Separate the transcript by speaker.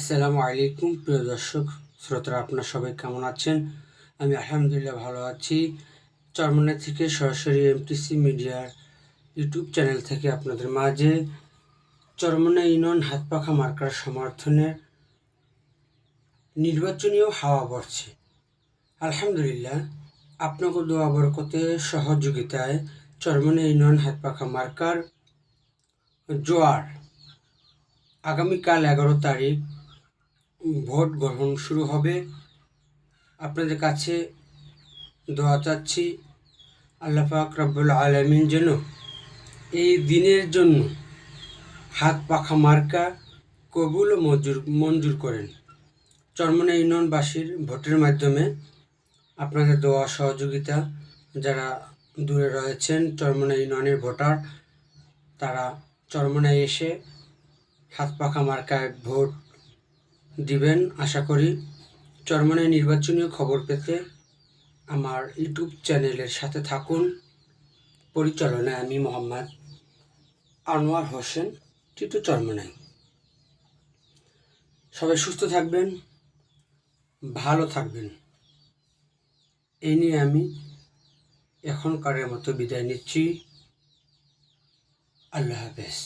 Speaker 1: আসসালামু আলাইকুম, প্রিয় দর্শক, শ্রোতারা, আপনার সবাই কেমন আছেন? আমি আলহামদুলিল্লাহ ভালো আছি। চরমনা থেকে সরাসরি এমটিসি মিডিয়ার ইউটিউব চ্যানেল থেকে আপনাদের মাঝে চরমনা ইউনিয়ন হাতপাখা মার্কার সমর্থনে নির্বাচনীয় হাওয়া পড়ছে আলহামদুলিল্লাহ, আপনাকে দোয়া বরকতে সহযোগিতায় চরমনা ইউনিয়ন হাতপাখা মার্কার জোয়ার আগামীকাল এগারো তারিখ ভোট গ্রহণ শুরু হবে। আপনাদের কাছে দোয়া চাচ্ছি আল্লাহ পাক রব্বুল আলমিন যেন এই দিনের জন্য হাত পাখা মার্কা কবুল ও মঞ্জুর মঞ্জুর করেন। চরমনা ইউনিয়নবাসীর ভোটের মাধ্যমে আপনাদের দোয়া সহযোগিতা, যারা দূরে রয়েছেন চরমনা ইউনিয়নের ভোটার, তারা চরমনায় এসে হাত পাখা মার্কায় ভোট দিবেন, আশা করি। চরমনায় নির্বাচনীয় খবর পেতে আমার ইউটিউব চ্যানেলের সাথে থাকুন। পরিচালনায় আমি মোহাম্মদ আনোয়ার হোসেন, টিটু চরমনাই। সবাই সুস্থ থাকবেন, ভালো থাকবেন। এই নিয়ে আমি এখনকারের মতো বিদায় নিচ্ছি। আল্লাহ হাফেজ।